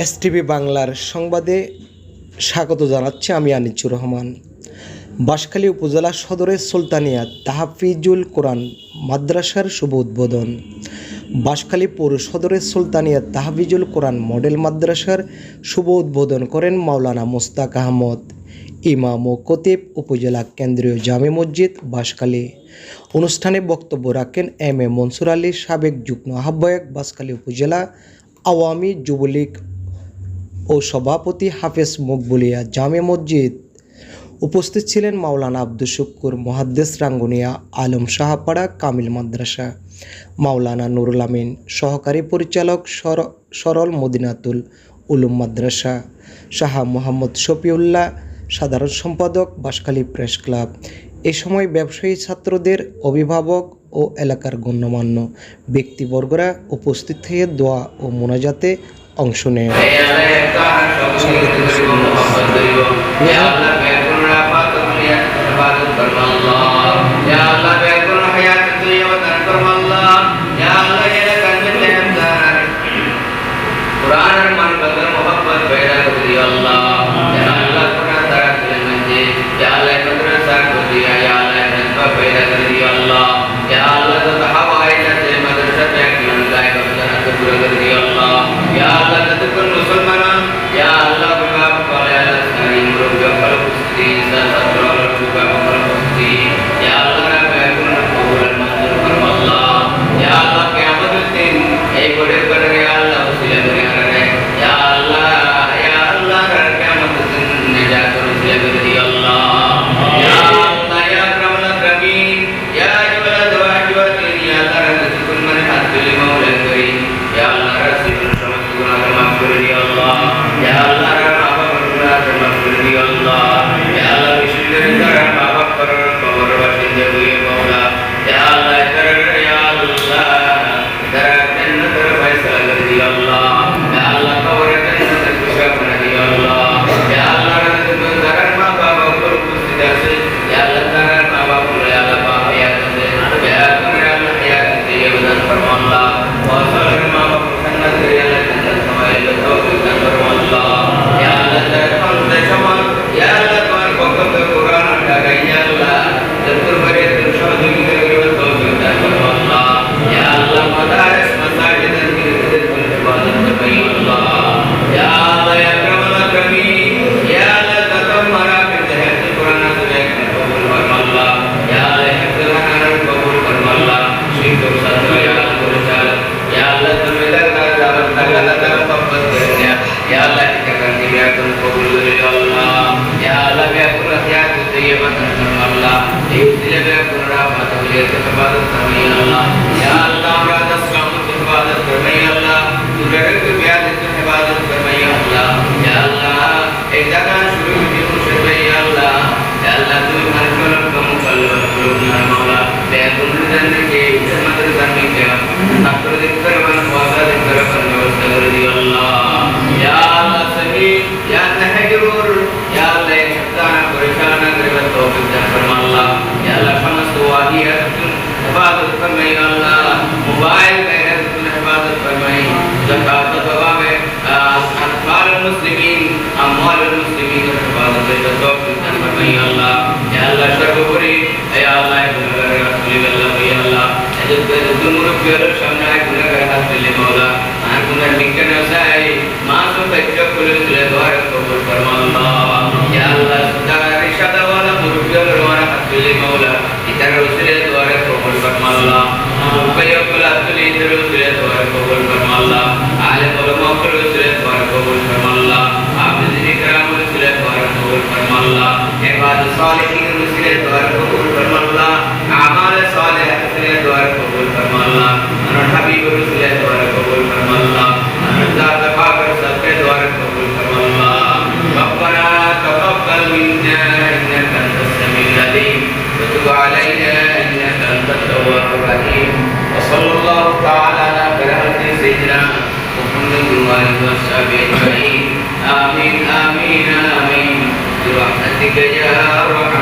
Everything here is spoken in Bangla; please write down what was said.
এস টিভি বাংলার সংবাদে স্বাগত জানাচ্ছি আমি আনিচুর রহমান। বাঁশখালী উপজেলা সদরের সুলতানিয়া তাহাফিজুল কোরআন মাদ্রাসার শুভ উদ্বোধন। বাঁশখালী পৌর সদরের সুলতানিয়া তাহাফিজুল কোরআন মডেল মাদ্রাসার শুভ উদ্বোধন করেন মাওলানা মোস্তাক আহমদ। ইমাম ও কতিব উপজেলা কেন্দ্রীয় জামে মসজিদ বাঁশখালী। অনুষ্ঠানে বক্তব্য রাখেন এম এ মনসুর আলী সাবেক যুগ্ম আহ্বায়ক বাঁশখালী উপজেলা আওয়ামী যুবলীগ ও সভাপতি হাফেজ মকবুলিয়া জামে মসজিদ। উপস্থিত ছিলেন মাওলানা আব্দুল শুক্কুর মহাদ্দেস রাঙ্গুনিয়া, আলম শাহপাড়া, কামিল মাদ্রাসা। মাওলানা নুরুল আমিন, সহকারী পরিচালক সর- সরল মদিনাতুল উলুম মাদ্রাসা। শাহ মোহাম্মদ শফিউল্লাহ, সাধারণ সম্পাদক বাঁশখালী প্রেস ক্লাব। এ সময় ব্যবসায়ী ছাত্রদের অভিভাবক ও এলাকার গণ্যমান্য ব্যক্তিবর্গরা উপস্থিত থেকে দোয়া ও মোনাজাতে অংশ নেয়। இபாதத் தன்மை அல்லா யா அல்லா உலாத அஸ்லாமுக்கு இபாதத் தன்மை அல்லா துரக்கு வியாதிக்கு இபாதத் தன்மை அல்லா யா அல்லா எதாகா شروع کی مشکل یا اللہ یا اللہ تو ہمارے پر کم کلو لوگ نہ مولا تے تم جن کے جنت جن کے نقر ذکر و واضح ذکر پر نور دی اللہ یا اللہ سبھی یا تہجر আল্লাহ সর্বোপরি হে আল্লাহ গুণাগারের হাত তুলে গেলাম হে আল্লাহ। এদের নতুন মুরব্বী হলো সামনে আয় গুণাগারের হাত তুলে মৌলা আর গুণার নিকটে নসাই মা সব বাক্য খুলে তুলে দোয়ার কবুল ফরমা আল্লাহ। হে আল্লাহ সুদাগার ইশাদা ওয়ালা মুরব্বী হলো রোয়ার হাত তুলে মৌলা ইতার উসরে দোয়ার কবুল ফরমা আল্লাহ। মুরব্বী হলো হাত তুলে ইতার উসরে দোয়ার কবুল ফরমা আল্লাহ। আলে বলো মকর উসরে দোয়ার কবুল ফরমা আল্লাহ। আপনি যিনি کرام উসরে দোয়ার কবুল ফরমা আল্লাহ। এবাদ সালিহিন अपने द्वार कबूल फरमाला आमाल साले अपने द्वार कबूल फरमाला अनठा भी गुरु से द्वार कबूल फरमाला अनठा दफ़ा कर सबके द्वार कबूल फरमाला रब्बना तफक्कल मिन्ना इन्नका अंतस समीउल अलीम व तुब अलैना इन्नका अंतत तव्वाबुर रहीम व सल्लल्लाहु तआला अला बरहमति सय्यिदिना محمد وآله وصحبه أجمعين. آمين آمين آمين. برحمتك يا أرحم